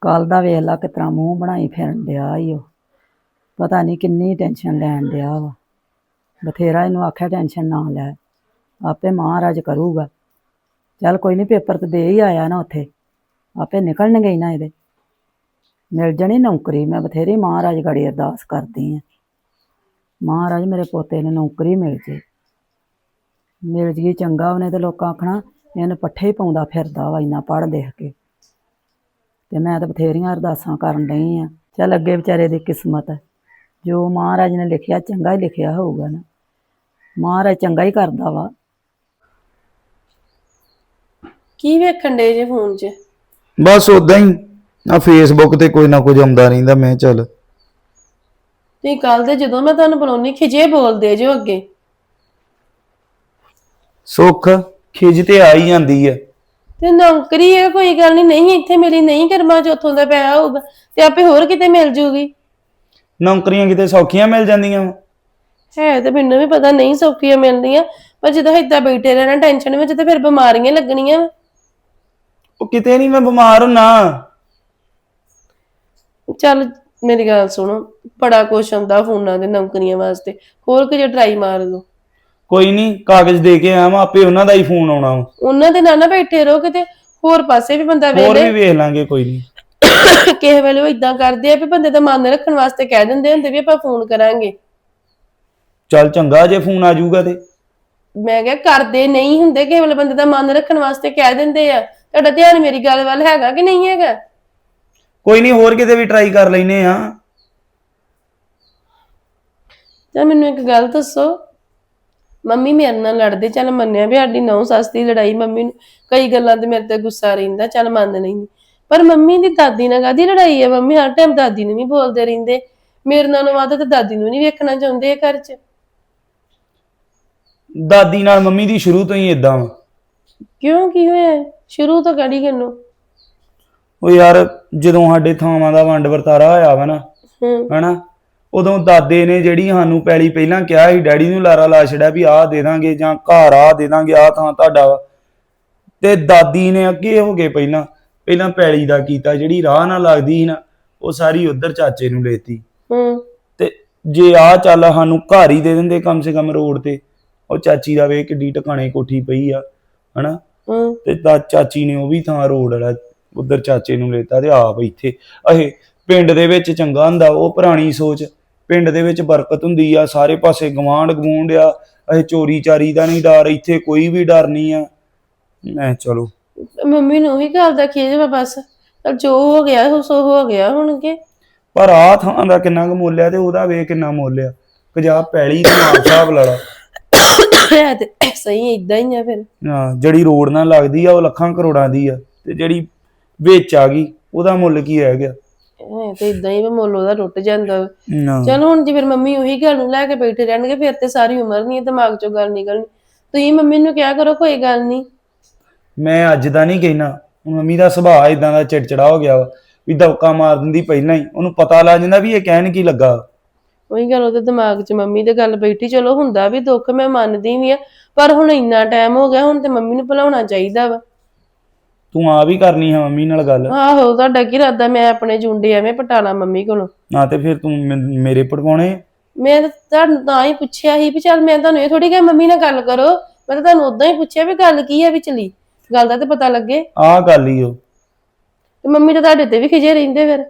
ਕੱਲ ਦਾ ਵੇਖ ਲਾ ਕਿਤਨਾ ਮੂੰਹ ਬਣਾਈ ਫਿਰਨ ਡਿਆ ਈ ਉਹ। ਪਤਾ ਨਹੀਂ ਕਿੰਨੀ ਟੈਨਸ਼ਨ ਲੈਣ ਡਿਆ ਵਾ। ਬਥੇਰਾ ਇਹਨੂੰ ਆਖਿਆ ਟੈਨਸ਼ਨ ਨਾ ਲੈ। ਆਪੇ ਮਹਾਰਾਜ ਕਰੂਗਾ। ਚੱਲ ਕੋਈ ਨਹੀਂ ਪੇਪਰ ਤੇ ਦੇ ਹੀ ਆਇਆ ਨਾ ਉੱਥੇ। ਆਪੇ ਨਿਕਲਣਗੇ ਹੀ ਨਾ ਇਹਦੇ। ਮਿਲ ਜਣੀ ਨੌਕਰੀ। ਮੈਂ ਬਥੇਰੀ ਮਹਾਰਾਜ ਗੜੀ ਅਰਦਾਸ ਕਰਦੀ ਆ। ਮਹਾਰਾਜ ਮੇਰੇ ਪੋਤੇ ਨੂੰ ਨੌਕਰੀ ਮਿਲ ਜੇ। ਮਿਲ ਜੀ ਚੰਗਾ ਉਹਨੇ ਤੇ ਲੋਕਾਂ ਆਖਣਾ, ਇਹਨੂੰ ਪੱਠੇ ਹੀ ਪਾਉਂਦਾ ਫਿਰਦਾ ਵਾ ਇੰਨਾ ਪੜ੍ਹ ਦੇਖ ਕੇ। ਤੇ ਮੈਂ ਤਾਂ ਬਥੇਰੀਆਂ ਅਰਦਾਸਾਂ ਕਰਨ ਡਈ ਆ। ਚੱਲ ਅੱਗੇ ਵਿਚਾਰੇ ਦੀ ਕਿਸਮਤ ਹੈ ਜੋ ਮਹਾਰਾਜ ਨੇ ਲਿਖਿਆ ਚੰਗਾ ਹੀ ਲਿਖਿਆ ਹੋਊਗਾ ਨਾ। ਮਹਾਰਾਜ ਚੰਗਾ ਹੀ ਕਰਦਾ ਵਾ। ਕੀ ਵੇਖਣ ਡੇ ਜੇ ਫੋਨ 'ਚ? ਬਸ ਉਦਾਂ ਹੀ। ਆ ਫੇਸਬੁੱਕ ਤੇ ਕੋਈ ਨਾ ਕੁਝ ਆਉਂਦਾ ਰਹਿੰਦਾ ਮੈਂ ਚੱਲ। ਤੁਸੀਂ ਕੱਲ ਦੇ ਜਦੋਂ ਮੈਂ ਤੁਹਾਨੂੰ ਬੁਲਾਉਣੀ ਖਿਜੇ ਬੋਲਦੇ ਜੋ ਅੱਗੇ। ਸੁੱਖ ਖਿਜ ਤੇ ਆ ਹੀ ਜਾਂਦੀ ਆ। ਤੇ ਨੌਕਰੀ ਹੈ ਕੋਈ ਗੱਲ ਨਹੀਂ ਨਹੀਂ ਇੱਥੇ ਮੇਰੀ ਨਹੀਂ ਕਰਮਾ ਚ ਉੱਥੋਂ ਦਾ ਪਿਆ ਹੋਊਗਾ ਤੇ ਆਪੇ ਹੋਰ ਕਿਤੇ ਮਿਲ ਜੂਗੀ ਨੌਕਰੀਆਂ ਕਿਤੇ ਸੌਖੀਆਂ ਮਿਲ ਜਾਂਦੀਆਂ ਵਾਂ। ਹੈ ਤੇ ਮੈਨੂੰ ਵੀ ਪਤਾ ਨਹੀਂ ਸੌਖੀਆਂ ਮਿਲਦੀਆਂ ਪਰ ਜਦੋਂ ਏਦਾਂ ਬੈਠੇ ਰਹਿਣਾ ਟੈਨਸ਼ਨ ਵਿੱਚ ਤੇ ਫਿਰ ਬਿਮਾਰੀਆਂ ਲੱਗਣੀਆਂ। ਉਹ ਕਿਤੇ ਨਹੀਂ ਮੈਂ ਬਿਮਾਰ ਹੁੰਨਾ ਚੱਲ ਮੇਰੀ ਗੱਲ ਸੁਣੋ ਬੜਾ ਕੁਛ ਆਉਂਦਾ ਫੋਨਾਂ ਦੇ ਨੌਕਰੀਆਂ ਵਾਸਤੇ ਹੋਰ ਕਿਤੇ ਟਰਾਈ ਮਾਰ ਲਓ ਕੋਈ ਨਹੀਂ ਕਾਗਜ਼ ਦੇ ਕੇ ਆਇਆ ਵਾਂ ਆਪੇ ਉਹਨਾਂ ਦਾ ਹੀ ਫੋਨ ਆਉਣਾ ਵਾ। ਉਹਨਾਂ ਦੇ ਨਾਲ ਨਾ ਬੈਠੇ ਰਹੋ ਕਿਤੇ ਹੋਰ ਪਾਸੇ ਵੀ ਬੰਦਾ ਹੋਰ ਵੇਲੇ। ਵੀ ਵੇਖ ਲਾਂਗੇ ਕੋਈ ਨਹੀਂ ਕਿਸੇ ਵੇਲੇ ਉਹ ਇਦਾਂ ਕਰਦੇ ਆ ਵੀ ਬੰਦੇ ਦਾ ਮਨ ਰੱਖਣ ਵਾਸਤੇ ਕਹਿ ਦਿੰਦੇ ਹੁੰਦੇ ਵੀ ਆਪਾਂ ਫੋਨ ਕਰਾਂਗੇ। ਚੱਲ ਚੰਗਾ ਜੇ ਫੋਨ ਆ ਜਾਊਗਾ ਤੇ। ਮੈਂ ਕਿਹਾ ਕਰਦੇ ਨਹੀਂ ਹੁੰਦੇ ਕਿਸੇ ਵੇਲੇ ਬੰਦੇ ਦਾ ਮਨ ਰੱਖਣ ਵਾਸਤੇ ਕਹਿ ਦਿੰਦੇ ਆ। ਤੁਹਾਡਾ ਧਿਆਨ ਮੇਰੀ ਗੱਲ ਵੱਲ ਹੈਗਾ ਕਿ ਨਹੀਂ ਹੈਗਾ? ਕੋਈ ਨਹੀਂ ਹੋਰ ਕਿਤੇ ਵੀ ਟਰਾਈ ਕਰ ਲੈਨੇ ਆ। ਚਲ ਮੈਨੂੰ ਇੱਕ ਗੱਲ ਦੱਸੋ ਮੰਮੀ ਮੇਰੇ ਨਾਲ ਲੜਦੇ ਚੱਲ ਮੰਨਿਆ ਵੀ ਸਾਡੀ ਨੌ ਸੱਸ ਦੀ ਲੜਾਈ ਮੰਮੀ ਨੂੰ ਕਈ ਗੱਲਾਂ ਤੇ ਮੇਰੇ ਤੇ ਗੁੱਸਾ ਰਹਿੰਦਾ ਚੱਲ ਮੰਨ ਨਹੀਂ ਪਰ ਮੰਮੀ ਦੀ ਦਾਦੀ ਨਾਲ ਕਾਦੀ ਲੜਾਈ ਹੈ ਮੰਮੀ ਹਰ ਟਾਈਮ ਦਾਦੀ ਨੂੰ ਵੀ ਬੋਲਦੇ ਰਹਿੰਦੇ। ਮੇਰੇ ਨਾਲੋਂ ਵੱਧ ਤੇ ਦਾਦੀ ਨੂੰ ਨਹੀਂ ਵੇਖਣਾ ਚਾਹੁੰਦੇ ਇਹ ਘਰ 'ਚ। ਦਾਦੀ ਨਾਲ ਮੰਮੀ ਦੀ ਸ਼ੁਰੂ ਤੋਂ ਹੀ ਇਦਾਂ ਵਾ। ਕਿਉਂ ਕੀ ਹੋਇਆ? ਸ਼ੁਰੂ ਤੋਂ ਕੜੀ ਕਿਨੂੰ ਉਹ ਯਾਰ ਜਦੋਂ ਸਾਡੇ ਥਾਵਾਂ ਦਾ ਵੰਡ ਵਰਤਾਰਾ ਹੋਇਆ ਵਾ ਨਾ ਹੂੰ। ਹਨਾ? ਉਦੋਂ ਦਾਦੇ ਨੇ ਜਿਹੜੀ ਸਾਨੂੰ ਪੈਲੀ ਪਹਿਲਾਂ ਕਿਹਾ ਸੀ ਡੈਡੀ ਨੂੰ ਲਾਰਾ ਲਾ ਛੜਿਆ ਵੀ ਆਹ ਦੇ ਦਾਂਗੇ ਜਾਂ ਘਰ ਆਹ ਦੇ ਦਾਂਗੇ ਆਹ ਥਾਂ ਤੁਹਾਡਾ ਵਾ। ਤੇ ਦਾਦੀ ਨੇ ਅੱਗੇ ਹੋ ਗਏ ਪਹਿਲਾਂ ਪਹਿਲਾਂ ਪੈਲੀ ਦਾ ਕੀਤਾ ਜਿਹੜੀ ਰਾਹ ਨਾਲ ਲੱਗਦੀ ਸੀ ਨਾ ਉਹ ਸਾਰੀ ਉਧਰ ਚਾਚੇ ਨੂੰ ਲੈਤੀ। ਹੂੰ। ਤੇ ਜੇ ਆ ਚੱਲ ਸਾਨੂੰ ਘਰ ਹੀ ਦੇ ਦਿੰਦੇ ਕਮ ਸੇ ਕਮ ਰੋਡ ਤੇ ਉਹ ਚਾਚੀ ਦਾ ਵੇ ਕਿੱਡੀ ਟਿਕਾਣੇ ਕੋਠੀ ਪਈ ਆ ਹਨਾ? ਹੂੰ। ਤੇ ਦਾ ਚਾਚੀ ਨੇ ਉਹ ਵੀ ਥਾਂ ਰੋਡ ਵਾਲਾ ਉਧਰ ਚਾਚੇ ਨੂੰ ਲੈਤਾ ਤੇ ਆਪ ਇੱਥੇ ਅਹੇ ਪਿੰਡ ਦੇ ਵਿੱਚ ਚੰਗਾ ਹੁੰਦਾ ਉਹ ਪੁਰਾਣੀ ਸੋਚ ਪਿੰਡ ਦੇ ਵਿੱਚ ਬਰਕਤ ਹੁੰਦੀ ਆ ਸਾਰੇ ਪਾਸੇ ਗਵਾਂਢ ਗਵੂੰਡ ਆ ਅਹੇ ਚੋਰੀ ਚਾਰੀ ਦਾ ਨਹੀਂ ਡਰ ਇੱਥੇ ਕੋਈ ਵੀ ਡਰ ਨਹੀਂ ਆ। ਮੈਂ ਚਲੋ। ਮੰਮੀ ਨੂੰ ਉਹੀ ਗੱਲ ਦਾ ਖੇਜ ਵਾ ਬਸ ਚੱਲ ਜੋ ਹੋ ਗਿਆ ਉਹ ਸੋ ਹੋ ਗਿਆ ਹੁਣ ਕੇ। ਪਰ ਆ ਥਾਂ ਦਾ ਕਿੰਨਾ ਕੁ ਮੁੱਲ ਆ ਤੇ ਉਹਦਾ ਵੇ ਕਿੰਨਾ ਮੁੱਲ ਆ। ਕਜਾ ਪੈਲੀ ਤੇ ਮਾਂ ਹਿਸਾਬ ਲਾ ਲਾ। ਹੈ ਤੇ ਸਹੀ ਇਦਾਂ ਹੀ ਆ ਫਿਰ। ਹਾਂ, ਜਿਹੜੀ ਰੋਡ ਨਾਲ ਲੱਗਦੀ ਆ ਉਹ ਲੱਖਾਂ ਕਰੋੜਾਂ ਦੀ ਆ ਤੇ ਜਿਹੜੀ ਵਿੱਚ ਆ ਗਈ ਉਹਦਾ ਮੁੱਲ ਕੀ ਰਹਿ ਗਿਆ? ਹੈ ਤੇ ਇਦਾਂ ਹੀ ਵੀ ਮੁੱਲ ਉਹਦਾ ਟੁੱਟ ਜਾਂਦਾ ਵਾ। ਨਾ। ਚਲ ਹੁਣ ਜੇ ਫਿਰ ਮੰਮੀ ਉਹੀ ਗੱਲ ਨੂੰ ਲੈ ਕੇ ਬੈਠੇ ਰਹਿਣਗੇ ਫਿਰ ਤੇ ਸਾਰੀ ਉਮਰ ਨਹੀਂ ਦਿਮਾਗ ਚੋਂ ਗੱਲ ਨਿਕਲਣੀ। ਤੁਸੀਂ ਮੰਮੀ ਨੂੰ ਕਿਹਾ ਕਰੋ ਕੋਈ ਗੱਲ ਨਹੀਂ। ਮੈਂ ਅੱਜ ਦਾ ਨਹੀਂ ਕਹਿਣਾ। ਹੁਣ ਮੰਮੀ ਦਾ ਸੁਭਾਅ ਇਦਾਂ ਦਾ ਚਿੜਚਿੜਾ ਹੋ ਗਿਆ ਵਾ ਵੀ ਦਵਕਾ ਮਾਰ ਦਿੰਦੀ ਪਹਿਲਾਂ ਹੀ। ਉਹਨੂੰ ਪਤਾ ਲੱਗ ਜਾਂਦਾ ਵੀ ਇਹ ਕਹਿਣ ਕੀ ਲੱਗਾ। ਉਹੀ ਗੱਲ ਉਹਦੇ ਦਿਮਾਗ 'ਚ ਮੰਮੀ ਦੇ ਗੱਲ ਬੈਠੀ। ਚਲੋ ਹੁੰਦਾ ਵੀ ਦੁੱਖ ਮੈਂ ਮੰਨਦੀ ਵੀ ਆ। ਪਰ ਹੁਣ ਇੰਨਾ ਟਾਈਮ ਹੋ ਗਿਆ ਹੁਣ ਤੇ ਮੰਮੀ ਨੂੰ ਭੁਲਾਉਣਾ ਚਾਹੀਦਾ ਵਾ। ਤੂੰ ਆ ਵੀ ਕਰਨੀ ਹੈ ਮੰਮੀ ਨਾਲ ਗੱਲ। ਆਹੋ ਤੁਹਾਡਾ ਕੀ ਇਰਾਦਾ? ਮੈਂ ਆਪਣੇ ਜੁੰਡੇ ਐਵੇਂ ਪਟਾਲਾ ਮੰਮੀ ਕੋਲੋਂ। ਨਾ ਤੇ ਫਿਰ ਤੂੰ ਮੇਰੇ ਪੜਵਾਉਣੇ ਮੈਂ ਤਾਂ ਤੁਹਾਨੂੰ ਤਾਂ ਹੀ ਪੁੱਛਿਆ ਸੀ ਵੀ ਚੱਲ ਮੈਂ ਤੁਹਾਨੂੰ ਇਹ ਥੋੜੀ ਕਿ ਮੰਮੀ ਨਾਲ ਗੱਲ ਕਰੋ। ਮੈਂ ਤਾਂ ਤੁਹਾਨੂੰ ਉਦਾਂ ਹੀ ਪੁੱਛਿਆ ਵੀ ਗੱਲ ਕੀ ਹੈ ਵਿਚਲੀ? ਗੱਲ ਦਾ ਤੇ ਪਤਾ ਲੱਗੇ। ਆਹ ਗੱਲ ਹੀ ਉਹ। ਤੇ ਮੰਮੀ ਤਾਂ ਤੁਹਾਡੇ ਤੇ ਵੀ ਖਿਜੇ ਰਹਿੰਦੇ ਫਿਰ।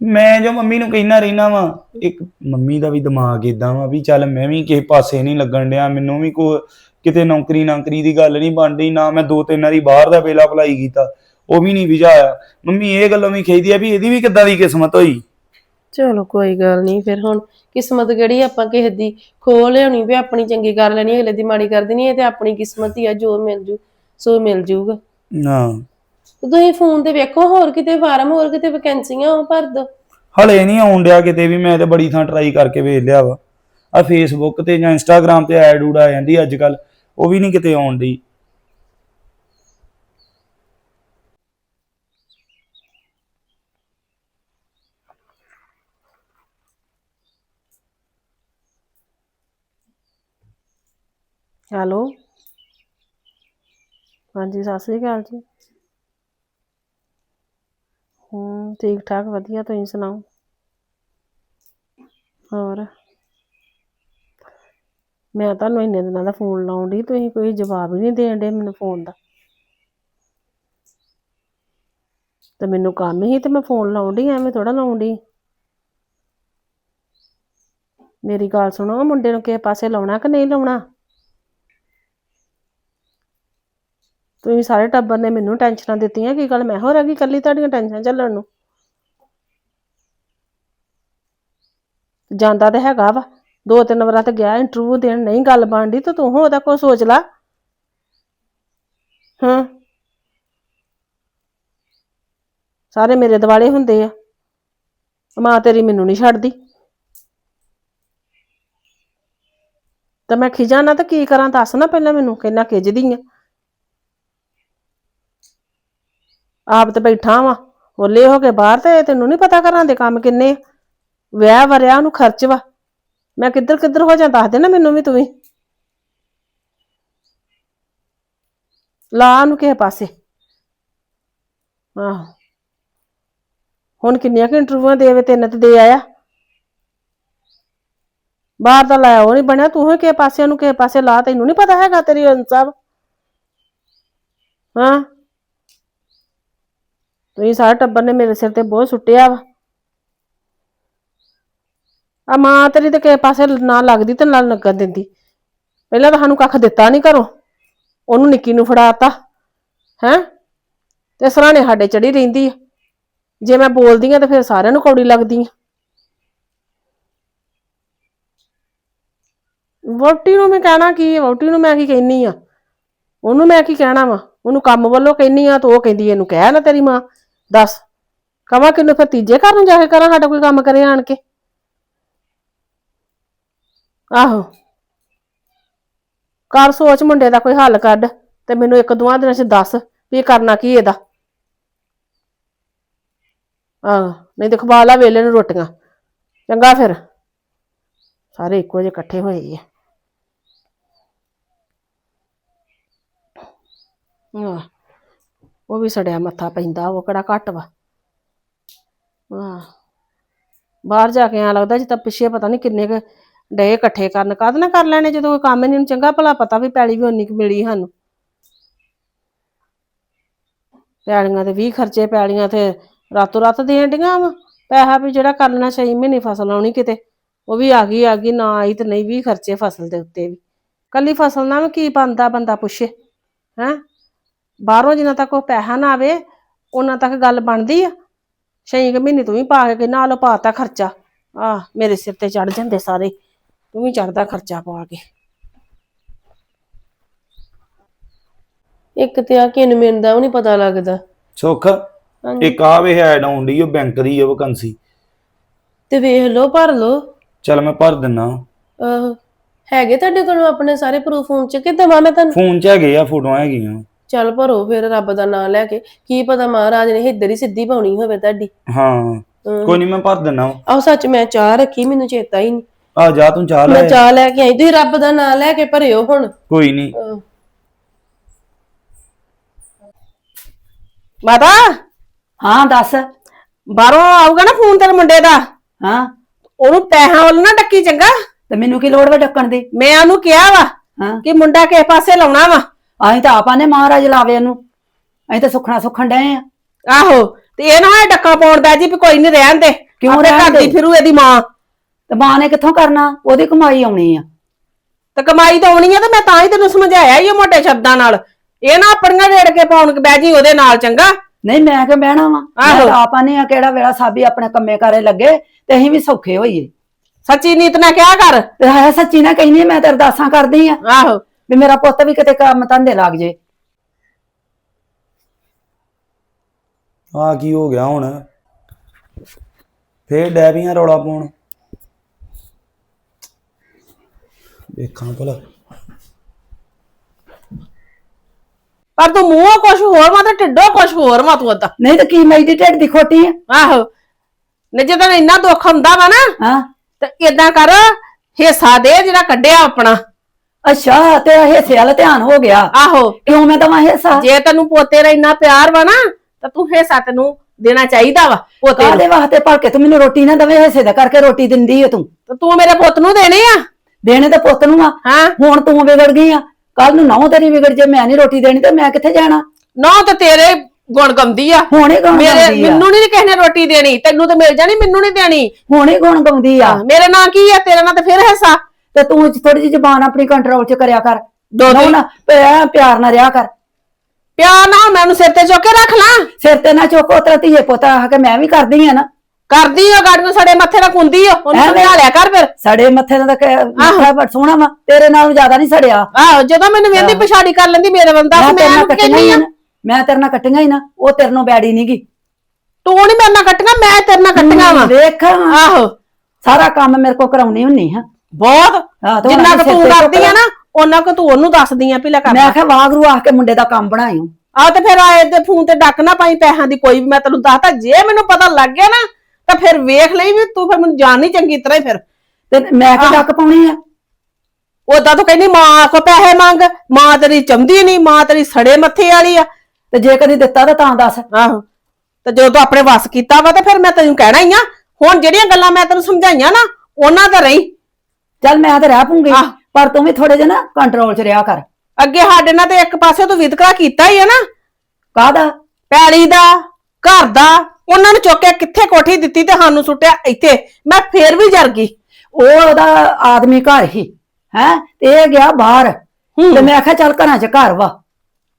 ਮੈਂ ਜੋ ਮੰਮੀ ਨੂੰ ਕਹਿਣਾ ਰਹਿਣਾ ਵਾ ਇੱਕ ਮੰਮੀ ਦਾ ਵੀ ਦਿਮਾਗ ਇਦਾਂ ਵਾ ਵੀ ਚੱਲ ਮੈਂ ਵੀ ਕਿਸੇ ਪਾਸੇ ਨਹੀਂ ਲੱਗਣ ਡਿਆ ਮੈਨੂੰ ਵੀ ਕੋ ਕਿਤੇ ਨੌਕਰੀ ਨਾਕਰੀ ਦੀ ਗੱਲ ਨਹੀਂ ਬਣਦੀ ਨਾ ਮੈਂ ਦੋ ਤਿੰਨ ਵਾਰੀ ਬਾਹਰ ਦਾ ਵੇਲਾ ਅਪਲਾਈ ਕੀਤਾ ਉਹ ਵੀ ਨਹੀਂ ਵਿਝਾਇਆ ਮੰਮੀ ਇਹ ਗੱਲੋਂ ਵੀ ਖੇਦੀ ਆ ਵੀ ਇਹਦੀ ਵੀ ਕਿੱਦਾਂ ਦੀ ਕਿਸਮਤ ਹੋਈ? ਚਲੋ ਕੋਈ ਗੱਲ ਨਹੀਂ ਫਿਰ ਹੁਣ ਕਿਸਮਤ ਕਿਹੜੀ ਆਪਾਂ ਕਿਸੇ ਦੀ ਖੋ ਲਿਆਉਣੀ ਵੀ ਆਪਣੀ ਚੰਗੀ ਕਰ ਲੈਣੀ ਅਗਲੇ ਦੀ ਮਾੜੀ ਕਰ ਦੇਣੀ ਇਹ ਤੇ ਆਪਣੀ ਕਿਸਮਤ ਹੀ ਆ ਜੋ ਮਿਲ ਜੂ ਸੋ ਮਿਲ ਜੂਗਾ। ਨਾ। ਤੁਸੀਂ ਫੋਨ ਤੇ ਵੇਖੋ ਹੋਰ ਕਿਤੇ ਫਾਰਮ ਹੋਰ ਕਿਤੇ ਵੈਕੈਂਸੀਆਂ ਉਹ ਭਰ ਦੋ ਹਲੇ ਨਹੀਂ ਆਉਣ ਡਿਆ ਕਿਤੇ ਵੀ ਮੈਂ ਤੇ ਬੜੀ ਥਾਂ ਟਰਾਈ ਕਰਕੇ ਵੇਖ ਲਿਆ ਵਾ। ਆ ਫੇਸਬੁੱਕ ਤੇ ਜਾਂ ਇੰਸਟਾਗ੍ਰam ਤੇ ਐਡ ਉਡ ਆ ਜਾਂਦੀ ਅੱਜ ਕੱਲ ਉਹ ਵੀ ਨਹੀਂ ਕਿਤੇ ਆਉਣ ਦੀ ਹੈਲੋ? ਹਾਂਜੀ, ਸਤਿ ਸ੍ਰੀ ਅਕਾਲ ਜੀ। ਠੀਕ ਠਾਕ ਵਧੀਆ, ਤੁਸੀਂ ਸੁਣਾਓ? ਹੋਰ? ਮੈਂ ਤੁਹਾਨੂੰ ਇੰਨੇ ਦਿਨਾਂ ਦਾ ਫੋਨ ਲਾਉਣ ਡਈ, ਤੁਸੀਂ ਕੋਈ ਜਵਾਬ ਹੀ ਨਹੀਂ ਦੇਣ ਦੇ ਮੈਨੂੰ ਫੋਨ ਦਾ। ਤੇ ਮੈਨੂੰ ਕੰਮ ਹੀ ਤੇ ਮੈਂ ਫੋਨ ਲਾਉਣ ਡਈ, ਐਵੇਂ ਥੋੜਾ ਲਾਉਣ ਡਈ। ਮੇਰੀ ਗੱਲ ਸੁਣੋ, ਮੁੰਡੇ ਨੂੰ ਕਿਸੇ ਪਾਸੇ ਲਾਉਣਾ ਕਿ ਨਹੀਂ ਲਾਉਣਾ? ਤੁਸੀਂ ਸਾਰੇ ਟੱਬਰ ਨੇ ਮੈਨੂੰ ਟੈਨਸ਼ਨਾਂ ਦਿੱਤੀਆਂ, ਕੀ ਗੱਲ ਮੈਂ ਹੋਰ ਰਹਿ ਗਈ ਇਕੱਲੀ ਤੁਹਾਡੀਆਂ ਟੈਨਸ਼ਨਾਂ ਝੱਲਣ ਨੂੰ? ਜਾਂਦਾ ਤੇ ਹੈਗਾ ਵਾ। ਦੋ ਤਿੰਨ ਵਾਰਾਂ ਤੇ ਗਿਆ ਇੰਟਰਵਿਊ ਦੇਣ ਨਹੀਂ ਗੱਲ ਬਣਦੀ, ਤਾਂ ਤੂੰ ਉਹਦਾ ਕੋਈ ਸੋਚ ਲਾ। ਹਾਂ। ਸਾਰੇ ਮੇਰੇ ਦਿਵਾਲੇ ਹੁੰਦੇ ਆ। ਮਾਂ ਤੇਰੀ ਮੈਨੂੰ ਨਹੀਂ ਛੱਡਦੀ। ਤਾਂ ਮੈਂ ਖਿਜਾ ਨਾ ਤਾਂ ਕੀ ਕਰਾਂ, ਦੱਸ ਨਾ ਪਹਿਲਾਂ ਮੈਨੂੰ ਕਿੰਨਾ ਖਿਜਦੀ ਆ। ਆਪ ਤੇ ਬੈਠਾ ਵਾਂ, ਹੋਲੇ ਹੋ ਕੇ ਬਾਹਰ ਤੇ ਤੈਨੂੰ ਨਹੀਂ ਪਤਾ ਘਰਾਂ ਦੇ ਕੰਮ ਕਿੰਨੇ ਆ। ਵਿਆਹ ਵਰਿਆ ਉਹਨੂੰ ਖਰਚ ਵਾ। ਮੈਂ ਕਿੱਧਰ ਕਿੱਧਰ ਹੋ ਜਾਂ ਦੱਸ ਦੇ ਨਾ ਮੈਨੂੰ ਵੀ ਤੂੰ ਵੀ। ਲਾ ਨੂੰ ਕਿਸੇ ਪਾਸੇ। ਆਹੋ। ਹੁਣ ਕਿੰਨੀਆਂ ਕਿ ਇੰਟਰਵਿਊਆਂ ਦੇਵੇ ਤਿੰਨ ਤੇ ਦੇ ਆਇਆ। ਬਾਹਰ ਦਾ ਲਾਇਆ ਉਹ ਨਹੀਂ ਬਣਿਆ, ਤੂੰ ਹੀ ਕਿਸੇ ਪਾਸੇ, ਉਹਨੂੰ ਕਿਸੇ ਪਾਸੇ ਲਾ, ਤੈਨੂੰ ਨਹੀਂ ਪਤਾ ਹੈਗਾ ਤੇਰੀ ਅਨਸਬ ਹਾਂ। ਤੁਸੀਂ ਸਾਰੇ ਟੱਬਰ ਨੇ ਮੇਰੇ ਸਿਰ ਤੇ ਬਹੁਤ ਸੁੱਟਿਆ ਵਾ। ਆ ਮਾਂ ਤੇਰੀ ਤੇ ਕਿਸੇ ਪਾਸੇ ਨਾ ਲੱਗਦੀ ਤੇ ਨਾਲ ਲੱਗਣ ਦਿੰਦੀ। ਪਹਿਲਾਂ ਤਾਂ ਸਾਨੂੰ ਕੱਖ ਦਿੱਤਾ ਨਹੀਂ ਘਰੋਂ। ਉਹਨੂੰ ਨਿੱਕੀ ਨੂੰ ਫੜਾਤਾ, ਹੈ? ਤੇ ਸਰਾਣੇ ਸਾਡੇ ਚੜੀ ਰਹਿੰਦੀ ਆ। ਜੇ ਮੈਂ ਬੋਲਦੀ ਆ ਤੇ ਫਿਰ ਸਾਰਿਆਂ ਨੂੰ ਕੌੜੀ ਲੱਗਦੀ ਆ। ਵੋਟੀ ਨੂੰ ਮੈਂ ਕਹਿਣਾ ਕੀ ਆ? ਵੋਟੀ ਨੂੰ ਮੈਂ ਕੀ ਕਹਿਨੀ ਆ? ਉਹਨੂੰ ਮੈਂ ਕੀ ਕਹਿਣਾ ਵਾ? ਉਹਨੂੰ ਕੰਮ ਵੱਲੋਂ ਕਹਿਨੀ ਆ ਤਾਂ ਉਹ ਕਹਿੰਦੀ ਇਹਨੂੰ ਕਹਿ ਨਾ ਤੇਰੀ ਮਾਂ। ਦੱਸ, ਕਵਾਂ ਕਿਨੂੰ ਫਿਰ ਤੀਜੇ ਘਰ ਨੂੰ ਜਾ ਕੇ ਕਰਾਂ, ਸਾਡਾ ਕੋਈ ਕੰਮ ਕਰੇ ਆਣ ਕੇ? ਆਹੋ। ਕਰ ਸੋਚ ਮੁੰਡੇ ਦਾ ਕੋਈ ਹੱਲ ਕੱਢ ਤੇ ਮੈਨੂੰ ਇੱਕ ਦੋ ਦਿਨਾਂ ਚ ਦੱਸ ਵੀ ਇਹ ਕਰਨਾ ਕੀ ਇਹਦਾ। ਆਹ, ਨਹੀਂ ਤੇ ਖਵਾ ਲਾ ਵੇਲੇ ਨੂੰ ਰੋਟੀਆਂ। ਚੰਗਾ ਫਿਰ। ਸਾਰੇ ਇੱਕੋ ਜਿਹੇ ਇਕੱਠੇ ਹੋਏ ਆ। ਆਹ, ਉਹ ਵੀ ਸੜਿਆ ਮੱਥਾ ਪੈਂਦਾ, ਉਹ ਕਿਹੜਾ ਘੱਟ ਵਾ। ਆਹ, ਬਾਹਰ ਜਾ ਕੇ ਆ ਲੱਗਦਾ ਜਿੱਦਾਂ ਪਿੱਛੇ ਪਤਾ ਨਹੀਂ ਕਿੰਨੇ ਕੁ ਡੇ ਇਕੱਠੇ ਕਰਨ। ਕਦ ਨਾ ਕਰ ਲੈਣੇ ਜਦੋਂ ਕੋਈ ਕੰਮ ਨਹੀਂ ਚੰਗਾ ਭਲਾ ਪਤਾ ਵੀ ਪੈਲੀ ਵੀ ਉਨੀ ਕੁ ਮਿਲੀ ਸਾਨੂੰ। ਪੈਲੀਆਂ ਤੇ 20 ਖਰਚੇ, ਪੈਲੀਆਂ ਤੇ ਰਾਤੋਂ ਰਾਤ ਦੇਣ ਡੀਆਂ ਵਾ। ਪੈਸਾ ਵੀ ਜਿਹੜਾ ਕਰ ਲੈਣਾ ਛੇ ਮਹੀਨੇ ਫਸਲ ਆਉਣੀ ਕਿਤੇ, ਉਹ ਵੀ ਆ ਗਈ ਆ ਗਈ, ਨਾ ਆਈ ਤੇ ਨਹੀਂ ਵੀ ਖਰਚੇ ਫਸਲ ਦੇ ਉੱਤੇ ਵੀ। ਕੱਲੀ ਫਸਲ ਨਾਲ ਵੀ ਕੀ ਬਣਦਾ, ਬੰਦਾ ਪੁੱਛੇ, ਹੈਂ? ਬਾਹਰੋਂ ਜਿੰਨਾ ਤੱਕ ਉਹ ਪੈਸਾ ਨਾ ਆਵੇ ਉਹਨਾਂ ਤੱਕ ਗੱਲ ਬਣਦੀ ਆ। ਛੇ ਕੁ ਮਹੀਨੇ ਤੂੰ ਵੀ ਪਾ ਕੇ ਨਾਲ ਲੋ ਪਾਤਾ ਖਰਚਾ। ਆ ਮੇਰੇ ਸਿਰ ਤੇ ਚੜ ਜਾਂਦੇ ਸਾਰੇ। ਤੂੰ ਵੀ ਚੜਦਾ ਖਰਚਾ ਪਾ ਕੇ। ਇੱਕ ਤੇ ਆ ਕਿਨ ਮਿਲਦਾ ਉਹ ਨਹੀਂ ਪਤਾ ਲੱਗਦਾ। ਸੁੱਖ ਇੱਕ ਆ ਵੇ ਐਡ ਆਉਂਦੀ ਉਹ ਬੈਂਕ ਦੀ ਉਹ ਵੈਕੰਸੀ ਤੇ ਵੇਖ ਲਓ ਭਰ ਲਓ। ਚੱਲ ਮੈਂ ਭਰ ਦਿੰਨਾ। ਆਹੋ ਹੈਗੇ ਤੁਹਾਡੇ ਕੋਲ ਆਪਣੇ ਸਾਰੇ ਪ੍ਰੂਫ ਫੋਨ ਚ ਕਿ ਦਵਾ ਮੈਂ ਤੁਹਾਨੂੰ? ਫੋਨ 'ਚ ਹੈਗੇ ਆ ਫੋਟੋਆਂ ਹੈਗੀਆਂ। ਚੱਲ ਭਰੋ ਫਿਰ ਰੱਬ ਦਾ ਨਾਮ ਲੈ ਕੇ। ਕੀ ਪਤਾ ਮਹਾਰਾਜ ਨੇ ਇੱਧਰ ਹੀ ਸਿੱਧੀ ਪਾਉਣੀ ਹੋਵੇ ਤੁਹਾਡੀ। ਹਾਂ। ਕੋਈ ਨਹੀਂ ਮੈਂ ਭਰ ਦਿੰਨਾ। ਆਹ ਸੱਚ ਮੈਂ ਚਾਹ ਰੱਖੀ ਮੈਨੂੰ ਚੇਤਾ ਹੀ ਨਹੀਂ ਆ ਜਾ ਤੂੰ ਚਾਹ ਲੈ। ਮੈਂ ਚਾਹ ਲੈ ਕੇ ਆਈ ਤੁਸੀਂ ਰੱਬ ਦਾ ਨਾਮ ਲੈ ਕੇ ਭਰਿਓ ਹੁਣ। ਕੋਈ ਨਹੀਂ ਮਾਤਾ? ਹਾਂ ਦੱਸ। ਬਾਹਰੋਂ ਆਊਗਾ ਨਾ ਫੋਨ ਤੇਰੇ ਮੁੰਡੇ ਦਾ। ਹਾਂ। ਉਹਨੂੰ ਪੈਸਾ ਵੱਲ ਨਾ ਡੱਕੀ ਚੰਗਾ। ਤੇ ਮੈਨੂੰ ਕੀ ਲੋੜ ਵਾ ਡੱਕਣ ਦੀ? ਮੈਂ ਉਹਨੂੰ ਕਿਹਾ ਵਾ ਹਾਂ। ਕਿ ਮੁੰਡਾ ਕਿਸੇ ਪਾਸੇ ਲਾਉਣਾ ਵਾ। ਅਸੀਂ ਤਾਂ ਆਪਾਂ ਨੇ ਮਹਾਰਾਜ ਲਾਵੇ ਉਹਨੂੰ। ਅਸੀਂ ਤਾਂ ਸੁਖਣਾ ਸੁਖਣ ਡਏ ਆ ਆਹੋ ਤੇ ਇਹ ਨਾ ਹੋਏ ਡੱਕਾ ਪਾਉਣ ਦਾ ਜੀ ਵੀ ਕੋਈ ਨਹੀਂ ਰਹਿਣ ਦੇ। ਕਿਉਂ ਰਹਿਣ ਕਰਦੀ ਦੇ? ਫਿਰੂ ਇਹਦੀ ਮਾਂ। ਤੇ ਮਾਂ ਨੇ ਕਿੱਥੋਂ ਕਰਨਾ? ਉਹਦੀ ਕਮਾਈ ਆਉਣੀ ਆ। ਤੇ ਕਮਾਈ ਤਾਂ ਆਉਣੀ ਆ ਤੇ ਮੈਂ ਤਾਂ ਹੀ ਤੈਨੂੰ ਸਮਝਾਇਆ ਹੀ ਮੋਟੇ ਸ਼ਬਦਾਂ ਨਾਲ। ਇਹ ਨਾ ਆਪਣੀਆਂ ਰੇੜ ਕੇ ਪਾਉਣ ਕੇ ਬਹਿ ਜੀ ਉਹਦੇ ਨਾਲ ਚੰਗਾ। ਨਹੀਂ ਮੈਂ ਕਿ ਬਹਿਣਾ ਵਾ? ਆਹੋ। ਆਪਾਂ ਨੇ ਆ ਕਿਹੜਾ ਵੇਲਾ ਸਾਬੀ ਆਪਣੇ ਕੰਮੇ ਕਾਰੇ ਲੱਗੇ ਤੇ ਅਸੀਂ ਵੀ ਸੌਖੇ ਹੋਈਏ। ਸੱਚੀ ਨੀਤ ਨਾ ਕਿਹਾ ਕਰ? ਤੇ ਹੈ ਸੱਚੀ ਨਾ ਕਹਿੰਦੀ ਮੈਂ ਤੇ ਅਰਦਾਸਾਂ ਕਰਦੀ ਆ। ਆਹੋ। ਵੀ ਮੇਰਾ ਪੁੱਤ ਵੀ ਕਿਤੇ ਕੰਮ ਧੰਦੇ ਲੱਗ ਜੇ। ਆ ਕੀ ਹੋ ਗਿਆ ਹੁਣ? ਫੇਰ ਡੈਬੀਆਂ ਰੌਲਾ ਪਾਉਣ। ਵੇਖਾਂ ਭਲਾ। ਪਰ ਤੂੰ ਮੂੰਹੋਂ ਕੁਛ ਹੋਰ ਮਾ ਤੇ ਢਿੱਡੋਂ ਕੁਛ ਹੋਰ ਮਾ ਤੂੰ ਓਦਾਂ ਨਹੀਂ ਤੇ ਕੀ ਮੇਰੀ ਦੀ ਢਿੱਡ ਦੀ ਖੋਟੀ ਆ? ਆਹੋ। ਨੇ ਜਦੋਂ ਇੰਨਾ ਦੁੱਖ ਹੁੰਦਾ ਵਾ ਨਾ ਹਾਂ। ਤੇ ਇਦਾਂ ਕਰ ਹਿੱਸਾ ਦੇ ਜਿਹੜਾ ਕੱਢਿਆ ਆਪਣਾ। ਅੱਛਾ ਤੇ ਹਿੱਸੇ ਵਾਲਾ ਧਿਆਨ ਹੋ ਗਿਆ। ਆਹੋ। ਕਿਉਂ ਮੈਂ ਦਵਾਂ ਹਿੱਸਾ? ਜੇ ਤੈਨੂੰ ਪੋਤੇ ਦਾ ਇੰਨਾ ਪਿਆਰ ਵਾ ਨਾ ਤਾਂ ਤੂੰ ਹਿੱਸਾ ਤੈਨੂੰ ਦੇਣਾ ਚਾਹੀਦਾ ਵਾ ਪੋਤੇ ਨੂੰ। ਕਾਹਦੇ ਵਾਸਤੇ ਭਲ ਕੇ ਤੂੰ ਮੈਨੂੰ ਰੋਟੀ ਨਾ ਦਵੇ ਹਿੱਸੇ ਦਾ ਕਰਕੇ ਰੋਟੀ ਦਿੰਦੀ ਏ ਤੂੰ। ਤੇ ਤੂੰ ਮੇਰੇ ਪੁੱਤ ਨੂੰ ਦੇਣੇ ਆ? ਦੇਣੇ ਤੇ ਪੁੱਤ ਨੂੰ ਆ। ਹਾਂ। ਹੁਣ ਤੂੰ ਵਿਗੜ ਗਈ ਆ। ਕੱਲ ਨੂੰ ਨਹੁੰ ਤੇਰੀ ਵਿਗੜ ਜੇ ਮੈਂ ਨਹੀਂ ਰੋਟੀ ਦੇਣੀ ਤੇ ਮੈਂ ਕਿੱਥੇ ਜਾਣਾ? ਨਾ ਤੇ ਤੇਰੇ ਗੁਣ ਗਾਉਂਦੀ ਆ। ਹੁਣ ਹੀ ਗਾਉਣ ਮੇਰੇ ਗਾਉਂਦੀ ਆ। ਮੈਨੂੰ ਨਹੀਂ ਕਿਸੇ ਨੇ ਰੋਟੀ ਦੇਣੀ। ਤੈਨੂੰ ਤੇ ਮਿਲ ਜਾਣੀ ਮੈਨੂੰ ਨਹੀਂ ਦੇਣੀ। ਹੁਣ ਗੁਣ ਗਾਉਂਦੀ ਆ। ਮੇਰੇ ਨਾਂ ਕੀ ਆ? ਤੇਰਾ ਨਾਂ ਤੇ ਫਿਰ ਹਿੱਸਾ। ਤੇ ਤੂੰ ਥੋੜੀ ਜਿਹੀ ਜ਼ਬਾਨ ਆਪਣੀ ਕੰਟਰੋਲ 'ਚ ਕਰਿਆ ਕਰ। ਦੋ ਨਾ ਦਿਨ। ਨਾ ਪਿਆ- ਪਿਆਰ ਨਾਲ ਰਿਹਾ ਕਰ। ਪਿਆਰ ਨਾ ਮੈਂ ਉਹਨੂੰ ਸਿਰ ਤੇ ਚੁੱਕ ਕੇ ਰੱਖ ਲਾਂ। ਸਿਰ ਤੇ ਨਾ ਚੁੱਕੋ ਤੇਰਾ ਧੀਏ ਪੁੱਤ ਆ ਕੇ ਮੈਂ ਵੀ ਕਰਦੀ ਆ ਨਾ। ਕਰਦੀ ਆ ਗਾੜੀਆਂ ਸਾਡੇ ਮੱਥੇ ਨਾਲ ਕੁੰਦੀ ਆ ਉਹਨੂੰ ਐਵੇਂ। ਸਮਝਾ ਲਿਆ ਕਰ ਫਿਰ। ਸੜੇ ਮੱਥੇ ਦਾ ਤਾਂ ਮੱਥਾ ਬੜ ਸੋਹਣਾ ਵਾ ਤੇਰੇ ਨਾਲੋਂ ਜ਼ਿਆਦਾ ਨਹੀਂ ਸੜਿਆ। ਆਹੋ ਜਦੋਂ ਮੈਨੂੰ ਵੇਂਦੀ ਪਛਾੜੀ ਕਰ ਲੈਂਦੀ ਮੇਰੇ ਬੰਦਾ ਮੈਂ ਤੇਰੇ ਮੈਂ ਨਾਲ ਕੱਟੀਆਂ ਕਹਿੰਦੀ ਆ। ਨਾ ਮੈਂ ਤੇਰੇ ਨਾਲ ਕੱਟੀਆਂ ਹੀ ਨਾ ਉਹ ਤੇਰੇ ਨੂੰ ਬੈੜੀ ਨਹੀਂਗੀ ਤੂੰ ਨਹੀਂ ਮੇਰੇ ਨਾਲ ਕੱਟੀਆਂ ਮੈਂ ਤੇਰੇ ਨਾਲ ਕੱਟੀਆਂ ਵਾ। ਵੇਖ। ਆਹੋ। ਸਾਰਾ ਕੰਮ ਮੇਰੇ ਕੋ ਕਰਾਉਣੀ ਹੁੰਨੀ ਹਾਂ ਬਹੁਤ। ਤੇ ਜਿੰਨਾ ਕੁ ਸਿਰ ਤੂੰ ਕਰਦੀ ਆ। ਨਾ ਉਹਨਾਂ ਕੁ ਤੂੰ ਉਹਨੂੰ ਦੱਸਦੀ ਆ ਵੀ ਲੈ ਕਰ। ਮੈਂ ਕਿਹਾ ਵਾਗਰੂ ਆ ਕੇ ਮੁੰਡੇ ਦਾ ਕੰਮ ਬਣਾਇਓ। ਆ ਤੇ ਫਿਰ ਆਏ ਤੇ ਫੋਨ ਤੇ ਡੱਕ ਨਾ ਪਾਈ ਪੈਸਿਆਂ ਦੀ ਕੋਈ ਵੀ ਮੈਂ ਤੈਨੂੰ ਦੱਸਤਾ ਜੇ ਮੈਨੂੰ ਪਤਾ ਲੱਗ ਗਿਆ ਨਾ ਤਾਂ ਫਿਰ ਵੇਖ ਲਈ ਵੀ ਤੂੰ ਫਿਰ ਮੈਨੂੰ ਜਾਣ ਨਹੀਂ ਚੰਗੀ ਤਰ੍ਹਾਂ ਹੀ ਫਿਰ। ਤੇ ਮੈਂ ਕਿ ਡੱਕ ਪਾਉਣੀ ਆ? ਉਦਾਂ ਤੂੰ ਕਹਿੰਦੀ ਮਾਂ ਕੋ ਪੈਸੇ ਮੰਗ ਮਾਂ ਤੇਰੀ ਚੰਦੀ ਨਹੀਂ ਮਾਂ ਤੇਰੀ ਸੜੇ ਮੱਥੇ ਵਾਲੀ ਆ। ਤੇ ਜੇ ਕਦੀ ਦਿੱਤਾ ਤਾਂ ਤਾਂ ਦੱਸ। ਆਹੋ। ਤੇ ਜਦੋਂ ਤੂੰ ਆਪਣੇ ਵੱਸ ਕੀਤਾ ਵਾ ਤੇ ਫਿਰ ਮੈਂ ਤੈਨੂੰ ਕਹਿਣਾ ਹੀ ਆ ਹੁਣ ਜਿਹੜੀਆਂ ਗੱਲਾਂ ਮੈਂ ਤੈਨੂੰ ਸਮਝਾਈਆਂ ਨਾ ਉਹਨਾਂ ਤੇ ਰਹੀ। ਚੱਲ ਮੈਂ ਤਾਂ ਰਹਿ ਪੂੰਗੀ ਆਹ। ਪਰ ਤੂੰ ਵੀ ਥੋੜੇ ਜਿਹਾ ਨਾ ਕੰਟਰੋਲ 'ਚ ਰਿਹਾ ਕਰ। ਅੱਗੇ ਸਾਡੇ ਨਾਲ ਤੇ ਇੱਕ ਪਾਸੇ ਤੂੰ ਵਿਤਕਰਾ ਕੀਤਾ ਹੀ ਆ ਨਾ। ਕਾਹਦਾ? ਪੈਲੀ ਦਾ ਘਰ ਦਾ। ਉਹਨਾਂ ਨੂੰ ਚੁੱਕ ਕੇ ਕਿੱਥੇ ਕੋਠੀ ਦਿੱਤੀ ਤੇ ਸਾਨੂੰ ਸੁੱਟਿਆ ਇੱਥੇ। ਮੈਂ ਫੇਰ ਵੀ ਜਰ ਗਈ। ਉਹ ਉਹਦਾ ਆਦਮੀ ਘਰ ਹੀ ਹੈ? ਤੇ ਇਹ ਗਿਆ ਬਾਹਰ। ਤੇ ਮੈਂ ਆਖਿਆ ਚੱਲ ਘਰਾਂ 'ਚ ਘਰ ਵਾ।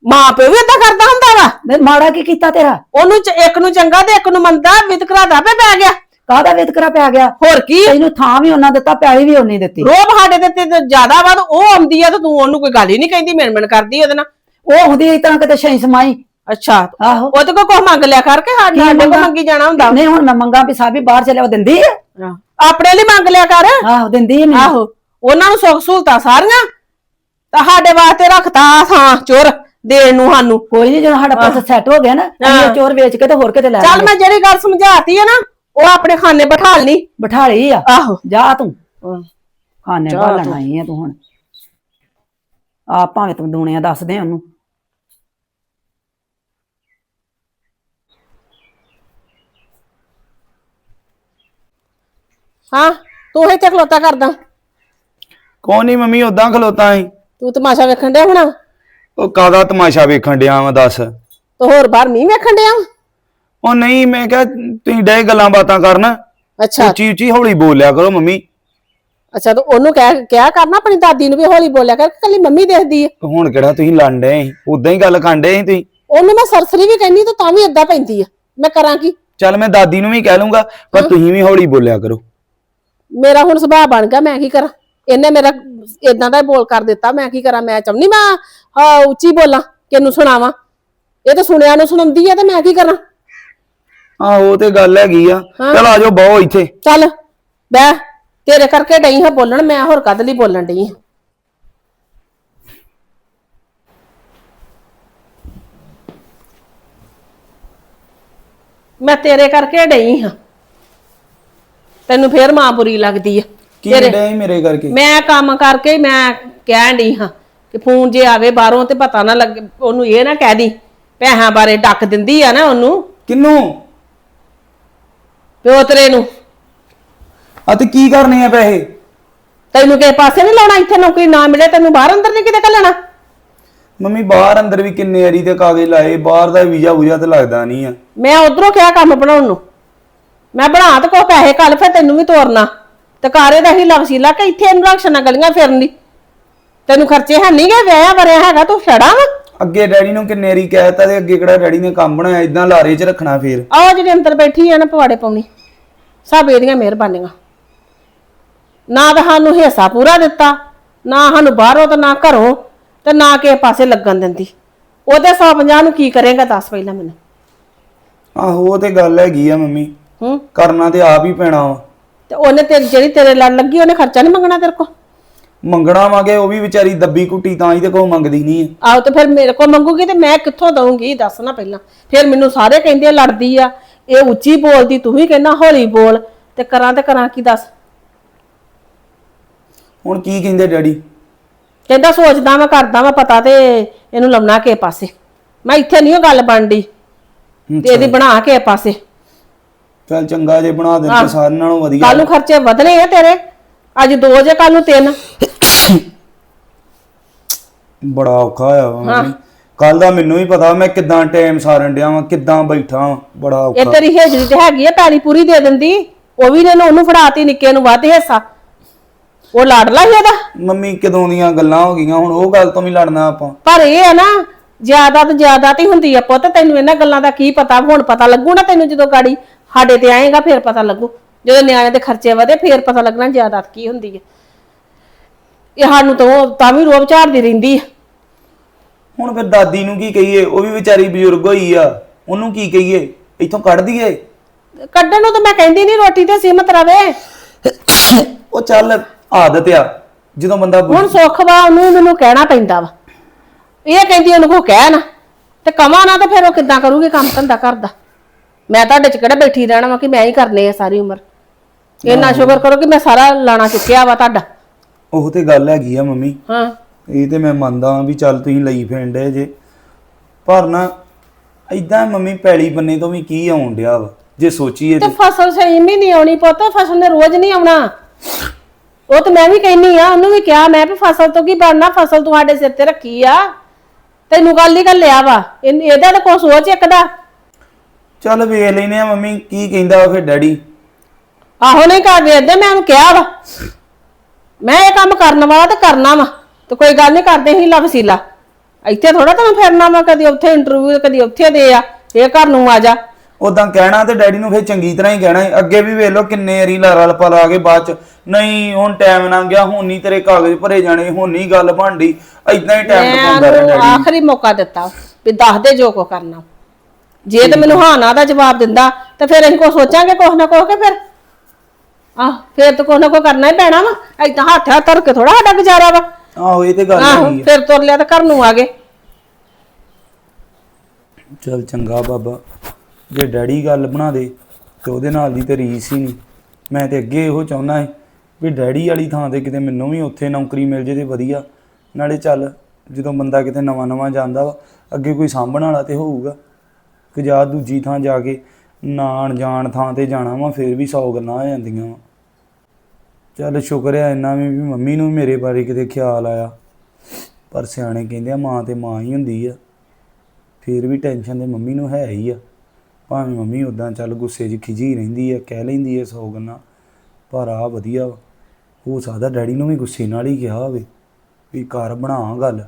ਮਾਂ ਪਿਓ ਵੀ ਏਦਾਂ ਕਰਦਾ ਹੁੰਦਾ ਵਾ। ਤੇ ਮਾੜਾ ਕੀ ਕੀਤਾ ਤੇਰਾ? ਉਹਨੂੰ ਚ- ਇੱਕ ਨੂੰ ਚੰਗਾ ਤੇ ਇੱਕ ਨੂੰ ਮੰਦਾ ਵਿਤਕਰਾ ਦਾ ਪੈ ਪੈ ਗਿਆ। ਕਾਹਦਾ ਵਿਤਕਰਾ ਪੈ ਗਿਆ? ਹੋਰ ਕੀ? ਤੈਨੂੰ ਥਾਂ ਵੀ ਉਹਨਾਂ ਦਿੱਤਾ ਪੈਲੀ ਵੀ ਉਹਨੇ ਦਿੱਤੀ। ਰੋਬ ਸਾਡੇ ਤੇ ਤੇ ਜ਼ਿਆਦਾ ਵਾ ਤੇ ਉਹ ਆਉਂਦੀ ਆ ਤੇ ਤੂੰ ਉਹਨੂੰ ਕੋਈ ਗੱਲ ਹੀ ਨਹੀਂ ਕਹਿੰਦੀ ਮਿਣ ਮਿਣ ਕਰਦੀ ਉਹਦੇ ਨਾਲ। ਉਹ ਹੁੰਦੀ ਇਸ ਤਰ੍ਹਾਂ ਕਿਤੇ ਛਈ ਸਮਾਈ। ਅੱਛਾ ਆਹੋ। ਉਹਦੇ ਕੋਲ ਕੁਛ ਮੰਗ ਲਿਆ ਕਰਕੇ ਸਾਡੇ ਸਾਡੇ ਕੋਲ ਮੰਗਾਂ? ਮੰਗੀ ਜਾਣਾ ਹੁੰਦਾ। ਨਹੀਂ ਹੁਣ ਮੈਂ ਮੰਗਾ ਵੀ ਸਾਬੀ ਬਾਹਰ ਚਲੇ ਉਹ ਦਿੰਦੀ ਹੈ। ਆਪਣੇ ਲਈ ਮੰਗ ਲਿਆ ਕਰ। ਆਹੋ ਦਿੰਦੀ ਮੈਨੂੰ। ਆਹੋ ਉਹਨਾਂ ਨੂੰ ਸੁੱਖ ਸਹੂਲਤਾਂ ਸਾਰੀਆਂ। ਤਾਂ ਸਾਡੇ ਵਾਸਤੇ ਰੱਖਤਾ ਥਾਂ ਚੋਰ ਦੇਣ ਨੂੰ ਸਾਨੂੰ। ਕੋਈ ਨਹੀਂ ਜਦੋਂ ਸਾਡਾ ਪੈਸਾ ਸੈੱਟ ਹੋ ਗਿਆ ਨਾ ਅਸੀਂ ਇਹ ਚੋਰ ਵੇਚ ਕੇ ਤੇ ਹੋਰ ਕਿਤੇ ਲੈ ਚੱਲ ਲਾਂਗੇ ਮੈਂ ਜਿਹੜੀ ਗੱਲ ਸਮਝਾਤੀ ਹੈ ਨਾ ਉਹ ਆਪਣੇ ਖਾਨੇ ਬਿਠਾ ਲਈ। ਬਿਠਾ ਲਈ ਆ। ਆਹੋ। ਜਾ ਤੂੰ। ਖਾਣੇ ਜਾ ਭਾਲਣ ਤੂੰ। ਆਈ ਆ ਤੂੰ ਹੁਣ। ਆ ਭਾਵੇਂ ਤੂੰ ਦੂਣਿਆ ਦੱਸ ਦੇ ਉਹਨੂੰ। ਹਾਂ ਤੂੰ ਇੱਥੇ ਖਲੋਤਾ ਕਰਦਾ। ਕੌਣ ਨਹੀਂ ਮੰਮੀ ਉਦਾਂ ਖਲੋਤਾ ਸੀ। ਤੂੰ ਤਮਾਸ਼ਾ ਵੇਖਣ ਡਿਆ ਹੋਣਾ? ਉਹ ਕਾਦਾ ਤਮਾਸ਼ਾ ਵੇਖਣ ਡਿਆ ਵਾ ਦੱਸ। ਤੇ ਹੋਰ ਬਾਹਰ ਮੀਂਹ ਵੇਖਣ ਡਿਆ? ਉਹ ਨਹੀਂ ਮੈਂ ਕਿਹਾ ਤੁਸੀਂ ਡੇ ਗੱਲਾਂ ਬਾਤਾਂ ਕਰਨ। ਅੱਛਾ। ਉੱਚੀ ਉੱਚੀ ਹੌਲੀ ਬੋਲਿਆ ਕਰੋ ਮੰਮੀ। ਅੱਛਾ ਤਾਂ ਉਹਨੂੰ ਕਹਿ ਕਿਹਾ ਕਰਨਾ ਆਪਣੀ ਦਾਦੀ ਨੂੰ ਵੀ ਹੌਲੀ ਬੋਲਿਆ ਕਰ ਕੱਲੀ ਮੰਮੀ ਦੇਖਦੀ ਹੈ ਹੁਣ ਕਿਹੜਾ ਤੁਸੀਂ ਲੜਨ ਡਏ ਸੀ? ਉਦਾਂ ਹੀ ਗੱਲ ਕਰਨ ਡਏ ਸੀ ਤੁਸੀਂ। ਉਹਨੂੰ ਮੈਂ ਸਰਸਰੀ ਵੀ ਕਹਿੰਦੀ ਤਾਂ ਤਾਂ ਵੀ ਏਦਾਂ ਪੈਂਦੀ ਆ। ਮੈਂ ਕਰਾਂ ਕੀ? ਚੱਲ ਮੈਂ ਦਾਦੀ ਨੂੰ ਵੀ ਕਹਿ ਲੂੰਗਾ ਪਰ ਤੁਸੀਂ ਵੀ ਹੌਲੀ ਬੋਲਿਆ ਕਰੋ। ਮੇਰਾ ਹੁਣ ਸੁਭਾਅ ਬਣ ਗਿਆ ਮੈਂ ਕੀ ਕਰਾਂ? ਇਹਨੇ ਮੇਰਾ ਇਦਾਂ ਦਾ ਹੀ ਬੋਲ ਕਰ ਦਿੱਤਾ ਮੈਂ ਕੀ ਕਰਾਂ? ਮੈਂ ਚਾਹੁੰਦੀ ਮੈਂ ਹਾਂ, ਉੱਚੀ ਬੋਲਾਂ ਕਿਹਨੂੰ ਸੁਣਾਵਾਂ? ਇਹ ਤਾਂ ਸੁਣਿਆ ਨੂੰ ਸੁਣਾਉਂਦੀ ਆ ਤੇ ਮੈਂ ਕੀ ਕਰਾਂ? ਆਹੋ ਉਹ ਤੇ ਗੱਲ ਹੈਗੀ ਆ। ਚਲ ਆ ਜਾਓ ਬਹੁ ਇੱਥੇ। ਚੱਲ ਬੈ ਤੇਰੇ ਕਰਕੇ ਡਈ ਹਾਂ ਬੋਲਣ ਮੈਂ ਹੋਰ ਕਦ ਲਈ ਬੋਲਣ ਡਈ ਹਾਂ? ਮੈਂ ਤੇਰੇ ਕਰਕੇ ਡਈ ਹਾਂ। ਤੈਨੂੰ ਫੇਰ ਮਾਂ ਬੁਰੀ ਲੱਗਦੀ ਆ ਕੀ ਡੇ ਮੇਰੇ ਕਰਕੇ? ਮੈਂ ਕੰਮ ਕਰਕੇ ਮੈਂ ਕਹਿਣ ਡਈ ਹਾਂ ਕਿ ਫੋਨ ਜੇ ਆਵੇ ਬਾਹਰੋਂ ਤੇ ਪਤਾ ਨਾ ਲੱਗੇ ਉਹਨੂੰ ਇਹ ਨਾ ਕਹਿ ਦੀ ਪੈਸਿਆਂ ਬਾਰੇ ਡੱਕ ਦਿੰਦੀ ਆ ਨਾ ਉਹਨੂੰ। ਕਿੰਨੂੰ? ਪਿਓ ਤੇਰੇ ਨੂੰ। ਆ ਤੇ ਕੀ ਕਰਨੇ ਆ ਪੈਸੇ? ਤੈਨੂੰ ਕਿਸੇ ਪਾਸੇ ਨਹੀਂ ਲਾਉਣਾ ਇੱਥੇ ਨੌਕਰੀ ਨਾ ਮਿਲੇ ਤੈਨੂੰ ਬਾਹਰ ਅੰਦਰ ਨਹੀਂ ਕਿਤੇ ਘੱਲਣਾ। ਮੰਮੀ ਬਾਹਰ ਅੰਦਰ ਵੀ ਕਿੰਨੇ ਵਾਰੀ ਤੇ ਕਾਗਜ਼ ਲਾਏ ਬਾਹਰ ਦਾ ਵੀਜ਼ਾ ਵੂਜਾ ਤੇ ਲੱਗਦਾ ਨਹੀਂ ਆ। ਮੈਂ ਉਧਰੋਂ ਕਿਹਾ ਕੰਮ ਬਣਾਉਣ ਨੂੰ। ਮੈਂ ਬਣਾ ਤੇ ਕੋ ਪੈਸੇ ਕੱਲ ਫਿਰ ਤੈਨੂੰ ਵੀ ਤੋਰਨਾ। ਤੇ ਕਾਰੇ ਦਾ ਹੀ ਲਵਸੀਲਾ ਕਿ ਇੱਥੇ ਇਹਨੂੰ ਰਕਸ਼ਣਾ ਗਲੀਆਂ ਫਿਰਨ ਦੀ। ਤੈਨੂੰ ਖਰਚੇ ਹੈ ਨਹੀਂ ਗੇ ਵਿਆਹ ਵਰਿਆ ਹੈਗਾ ਤੂੰ ਛੜਾ ਵਾ। ਅੱਗੇ ਡੈਡੀ ਨੂੰ ਕਿੰਨੇ ਵਾਰੀ ਕਹਿਤਾ ਤੇ ਅੱਗੇ ਕਿਹੜਾ ਡੈਡੀ ਨੇ ਕੰਮ ਬਣਾਇਆ ਇਦਾਂ ਲਾਰੇ 'ਚ ਰੱਖਣਾ ਫੇਰ। ਆਹ ਜਿਹੜੀ ਅੰਦਰ ਬੈਠੀ ਆ ਨਾ ਪਵਾੜੇ ਪਾਉਣੀ ਸਭ ਇਹਦੀਆਂ ਮਿਹਰਬਾਨੀਆਂ। ਨਾ ਤਾਂ ਸਾਨੂੰ ਹਿੱਸਾ ਪੂਰਾ ਦਿੱਤਾ ਨਾ ਸਾਨੂੰ ਬਾਹਰੋਂ ਤੇ ਨਾ ਘਰੋਂ ਤੇ ਨਾ ਕਿਸੇ ਪਾਸੇ ਲੱਗਣ ਦਿੰਦੀ। ਉਹਦੇ 150 ਨੂੰ ਕੀ ਕਰੇਗਾ ਦੱਸ ਪਹਿਲਾਂ ਮੈਨੂੰ। ਆਹੋ ਉਹ ਤੇ ਗੱਲ ਹੈਗੀ ਆ ਮੰਮੀ। ਹੂੰ? ਕਰਨਾ ਤੇ ਆਪ ਹੀ ਪੈਣਾ ਵਾ। ਤੇ ਉਹਨੇ ਤੇ ਜਿਹੜੀ ਤੇਰੇ ਲੜ ਲੱਗੀ ਉਹਨੇ ਖਰਚਾ ਨਹੀਂ ਮੰਗਣਾ ਤੇਰੇ ਕੋਲ? ਮੰਗਣਾ ਵਾਂਗੇ ਉਹ ਵੀ ਵਿਚਾਰੀ ਦੱਬੀ ਕੁੱਟੀ ਤਾਂ ਹੀ ਤੇ ਕੋਈ ਮੰਗਦੀ ਨਹੀਂ ਹੈ ਆਹੋ ਤੇ ਫਿਰ ਮੇਰੇ ਕੋਲ ਮੰਗੂਗੀ ਤੇ ਮੈਂ ਕਿੱਥੋਂ ਦਊਂਗੀ? ਦੱਸ ਨਾ ਪਹਿਲਾਂ। ਫਿਰ ਮੈਨੂੰ ਸਾਰੇ ਕਹਿੰਦੇ ਆ, ਲੜਦੀ ਆ। ਇਹ ਉੱਚੀ ਬੋਲਦੀ ਤੂੰ ਵੀ ਕਹਿੰਦਾ ਹੌਲੀ ਬੋਲ। ਤੇ ਕਰਾਂ ਤੇ ਕਰਾਂ ਕੀ ਦੱਸ? ਹੁਣ ਕੀ ਕਹਿੰਦੇ ਡੈਡੀ? ਕਹਿੰਦਾ ਸੋਚਦਾ ਮੈਂ ਕਰਦਾ ਮੈਂ ਪਤਾ ਤੇ ਇਹਨੂੰ ਲਾਉਣਾ ਕਿਸੇ ਪਾਸੇ। ਮੈਂ ਇੱਥੇ ਨਹੀਂ ਉਹ ਗੱਲ ਬਣਦੀ। ਤੇ ਇਹਦੀ ਬਣਾ ਕੇ ਪਾਸੇ। ਚੱਲ ਚੰਗਾ ਜੇ ਬਣਾ ਦੇ ਤੇ ਸਾਰਿਆਂ ਨਾਲੋਂ ਵਧੀਆ। ਕੱਲ ਨੂੰ ਖਰਚੇ ਵਧਣੇ ਆ ਤੇਰੇ? ਅੱਜ ਦੋ ਜੇ ਕੱਲ ਨੂੰ ਤਿੰਨ। ਬੜਾ ਔਖਾ ਮੰਮੀ ਕੱਲ ਦਾ ਮੈਨੂੰ ਵੀ ਪਤਾ ਮੈਂ ਕਿੱਦਾਂ ਟਾਈਮ ਸਾਰਨ ਡਿਆ ਵਾਂ ਕਿੱਦਾਂ ਬੈਠਾ ਵਾਂ ਬੜਾ ਇਹ ਔਖਾ ਤੇਰੀ ਹੇਜਰੀ ਤੇ ਹੈਗੀ ਆ ਪੈਲੀ ਪੂਰੀ ਦੇ ਦਿੰਦੀ। ਉਹ ਵੀ ਇਹਨੂੰ ਉਹਨੂੰ ਫੜਾਤੀ ਨਿੱਕੇ ਨੂੰ ਵੱਧ ਹਿੱਸਾ। ਉਹ ਲਾਡਲਾ ਹੀ ਇਹਦਾ ਮੰਮੀ ਕਦੋਂ ਦੀਆਂ ਗੱਲਾਂ ਹੋ ਗਈਆਂ? ਹੁਣ ਉਹ ਗੱਲ ਤੋਂ ਵੀ ਲੜਨਾ ਆਪਾਂ। ਪਰ ਇਹ ਹੈ ਨਾ ਜ਼ਿਆਦਾਤ ਜ਼ਿਆਦਾਤ ਹੀ ਹੁੰਦੀ ਆ ਪੁੱਤ ਤੈਨੂੰ ਇਹਨਾਂ ਗੱਲਾਂ ਦਾ ਕੀ ਪਤਾ ਹੁਣ ਪਤਾ ਲੱਗੂ ਨਾ ਤੈਨੂੰ ਜਦੋਂ ਗਾੜੀ। ਸਾਡੇ ਤੇ ਆਏਗਾ ਫਿਰ ਪਤਾ ਲੱਗੂ। ਜਦੋਂ ਨਿਆਣੇ ਦੇ ਖਰਚੇ ਵਧੇ ਫਿਰ ਪਤਾ ਲੱਗਣਾ ਜ਼ਿਆਦਾਤ ਕੀ ਹੁੰਦੀ ਹੈ। ਇਹ ਸਾਨੂੰ ਤਾਂ ਉਹ ਤਾਂ ਵੀ ਰੋਬ ਝਾੜਦੀ ਰਹਿੰਦੀ ਆ ਹੁਣ ਫਿਰ ਦਾਦੀ ਨੂੰ ਕੀ ਕਹੀਏ? ਉਹ ਵੀ ਵਿਚਾਰੀ ਬਜ਼ੁਰਗ ਹੋਈ ਆ। ਉਹਨੂੰ ਕੀ ਕਹੀਏ? ਇੱਥੋਂ ਕੱਢ ਦਈਏ ਕੱਢਣ ਨੂੰ ਤਾਂ ਮੈਂ ਕਹਿੰਦੀ ਨਹੀਂ ਰੋਟੀ ਤੇ ਸੀਮਤ ਰਵੇ। ਉਹ ਚੱਲ ਆਦਤ ਆ। ਜਦੋਂ ਬੰਦਾ ਬੁ- ਹੁਣ ਸੁੱਖ ਵਾ ਉਹਨੂੰ ਮੈਨੂੰ ਕਹਿਣਾ ਪੈਂਦਾ ਵਾ। ਇਹ ਕਹਿੰਦੀ ਉਹਨੂੰ ਕੋ ਕਹਿ ਨਾ। ਤੇ ਕਵਾਂ ਨਾ ਤੇ ਫਿਰ ਉਹ ਕਿੱਦਾਂ ਕਰੂਗੀ ਕੰਮ ਧੰਦਾ ਕਰਦਾ ਮੈਂ ਤੁਹਾਡੇ ਚ ਕਿਹੜਾ ਬੈਠੀ ਰਹਿਣਾ ਵਾ ਕਿ ਮੈਂ ਹੀ ਕਰਨੇ ਆ ਸਾਰੀ ਉਮਰ? ਇੰਨਾ ਸ਼ੁਕਰ ਕਰੋ ਕਿ ਮੈਂ ਸਾਰਾ ਲਾਣਾ ਚੁੱਕਿਆ ਵਾ ਤੁਹਾਡਾ। ਉਹ ਤੇ ਗੱਲ ਹੈਗੀ ਆ ਮੰਮੀ। ਹਾਂ। ਇਹ ਤੇ ਮੈਂ ਮੰਨਦਾ ਹਾਂ ਵੀ ਚੱਲ ਤੁਸੀਂ ਲਈ ਫੈਂਡੇ ਜੇ। ਪਰ ਨਾ ਐਦਾਂ ਮੰਮੀ ਪੈਲੀ ਬੰਨੇ ਤੋਂ ਵੀ ਕੀ ਆਉਣ ਡਿਆ ਵਾ ਜੇ ਸੋਚੀਏ ਤੇ ਤੇ। ਫਸਲ ਸਹੀ ਵੀ ਨਹੀਂ ਆਉਣੀ ਪੁੱਤ ਫਸਲ ਨੇ ਰੋਜ਼ ਨਹੀਂ ਆਉਣਾ। ਉਹ ਤੇ ਮੈਂ ਵੀ ਕਹਿੰਨੀ ਆ ਉਹਨੂੰ ਵੀ ਕਿਹਾ ਮੈਂ ਵੀ ਫਸਲ ਤੋਂ ਕੀ ਬਣਨਾ ਫਸਲ ਤੂੰ ਸਾਡੇ ਸਿਰ ਤੇ ਰੱਖੀ ਆ। ਤੈਨੂੰ ਗੱਲ ਹੀ ਗੱਲ ਲਿਆ ਵਾ ਇਹਨ- ਇਹਦਾ ਤਾਂ ਕੋਈ ਸੋਚ ਇੱਕ ਦਾ। ਚੱਲ ਵੇਖ ਲੈਨੇ ਆ ਮੰਮੀ ਕੀ ਕਹਿੰਦਾ ਵਾ ਫਿਰ ਡੈਡੀ। ਆਹੋ ਨਹੀਂ ਕਰ ਵੇਖਦੇ ਮੈਂ ਉਹਨੂੰ ਕਿਹਾ ਵਾ। ਮੈਂ ਇਹ ਕੰਮ ਕਰਨ ਵਾਲਾ ਤੇ ਕਰਨਾ ਵਾ ਤੇ ਕੋਈ ਗੱਲ ਨਹੀਂ ਕਰਦੇ ਹੀ ਵਸੀਲਾ। ਇੱਥੇ ਥੋੜਾ ਤੈਨੂੰ ਫਿਰਨਾ ਵਾ ਕਦੀ ਉੱਥੇ ਇੰਟਰਵਿਊ ਕਦੀ ਉੱਥੇ ਦੇ ਆ ਇਹ ਘਰ ਨੂੰ ਆ ਜਾ। ਉਦਾਂ ਕਹਿਣਾ ਤੇ ਡੈਡੀ ਨੂੰ ਫਿਰ ਚੰਗੀ ਤਰ੍ਹਾਂ ਹੀ ਕਹਿਣਾ ਸੀ। ਅੱਗੇ ਵੀ ਵੇਖ ਲਓ ਕਿੰਨੇ ਵਾਰੀ ਲਾਰਾ ਲਪਾ ਲਾ ਕੇ ਬਾਅਦ ਚ। ਨਹੀਂ ਹੁਣ ਟਾਈਮ ਲੰਘ ਗਿਆ ਹੁਣ ਨਹੀਂ ਤੇਰੇ ਕਾਗਜ਼ ਭਰੇ ਜਾਣੇ ਹੁਣ ਨਹੀਂ ਗੱਲ ਬਣਦੀ। ਐਦਾਂ ਹੀ ਟਾਈਮ ਮੈਂ ਟਪਾਉਂਦਾ ਰਿਹਾ ਉਹਨੂੰ ਡੈਡੀ। ਆਖਰੀ ਮੌਕਾ ਦਿੱਤਾ ਵੀ ਦੱਸ ਦੇ ਜੋ ਕੋ ਕਰਨਾ। ਜੇ ਤੇ ਮੈਨੂੰ ਹਾਂ। ਨਾ ਦਾ ਜਵਾਬ ਦਿੰਦਾ ਤੇ ਫਿਰ ਅਸੀਂ ਕੋ ਸੋਚਾਂਗੇ ਕੁਛ ਨਾ ਕੁਛ ਕੇ ਫਿਰ? ਆਹ ਫਿਰ ਤਾਂ ਕੁਛ ਨਾ ਕੁਛ ਕਰਨਾ ਹੀ ਪੈਣਾ ਵਾ ਏਦਾਂ ਹੱਥ ਹੱਥ ਧਰ ਕੇ ਥੋੜਾ ਸਾਡਾ ਗੁਜ਼ਾਰਾ ਵਾ। ਆਹੋ ਇਹ ਤੇ ਗੱਲ ਆਹੋ ਹੈਗੀ ਆ। ਫਿਰ ਤੁਰ ਲਿਆ ਤਾਂ ਘਰ ਨੂੰ ਆ ਗਏ। ਚੱਲ ਚੰਗਾ ਬਾਬਾ ਜੇ ਡੈਡੀ ਗੱਲ ਬਣਾ ਦੇ ਤੇ ਉਹਦੇ ਨਾਲ ਦੀ ਤੇ ਰੀਸ ਹੀ ਨਹੀਂ। ਮੈਂ ਤੇ ਅੱਗੇ ਇਹੋ ਚਾਹੁੰਦਾ ਸੀ ਵੀ ਡੈਡੀ ਵਾਲੀ ਥਾਂ ਤੇ ਕਿਤੇ ਮੈਨੂੰ ਵੀ ਉੱਥੇ ਨੌਕਰੀ ਮਿਲ ਜੇ ਤੇ ਵਧੀਆ। ਨਾਲੇ ਚੱਲ ਜਦੋਂ ਬੰਦਾ ਕਿਤੇ ਨਵਾਂ ਨਵਾਂ ਜਾਂਦਾ ਵਾ ਅੱਗੇ ਕੋਈ ਸਾਂਭਣ ਵਾਲਾ ਤੇ ਹੋਊਗਾ। ਕਿ ਜਾਂ ਦੂਜੀ ਥਾਂ ਜਾ ਕੇ ਨਾ ਅਣਜਾਣ ਥਾਂ ਤੇ ਜਾਣਾ ਵਾ, ਫਿਰ ਵੀ 100 ਗੱਲਾਂ ਹੋ ਜਾਂਦੀਆਂ ਵਾ। ਚੱਲ ਸ਼ੁਕਰ ਆ, ਇੰਨਾ ਵੀ ਮੰਮੀ ਨੂੰ ਮੇਰੇ ਬਾਰੇ ਕਿਤੇ ਖਿਆਲ ਆਇਆ। ਪਰ ਸਿਆਣੇ ਕਹਿੰਦੇ ਆ, ਮਾਂ ਤੇ ਮਾਂ ਹੀ ਹੁੰਦੀ ਆ। ਫਿਰ ਵੀ ਟੈਨਸ਼ਨ ਤੇ ਮੰਮੀ ਨੂੰ ਹੈ ਹੀ ਆ। ਭਾਵੇਂ ਮੰਮੀ ਉਦਾਂ ਚੱਲ ਗੁੱਸੇ 'ਚ ਖਿਜੀ ਰਹਿੰਦੀ ਆ, ਕਹਿ ਲੈਂਦੀ ਆ ਸੌ ਗੱਲਾਂ, ਪਰ ਆ ਵਧੀਆ ਵਾ। ਹੋ ਸਕਦਾ ਡੈਡੀ ਨੂੰ ਵੀ ਗੁੱਸੇ ਨਾਲ ਹੀ ਕਿਹਾ ਹੋਵੇ, ਵੀ ਘਰ ਬਣਾ ਗੱਲ।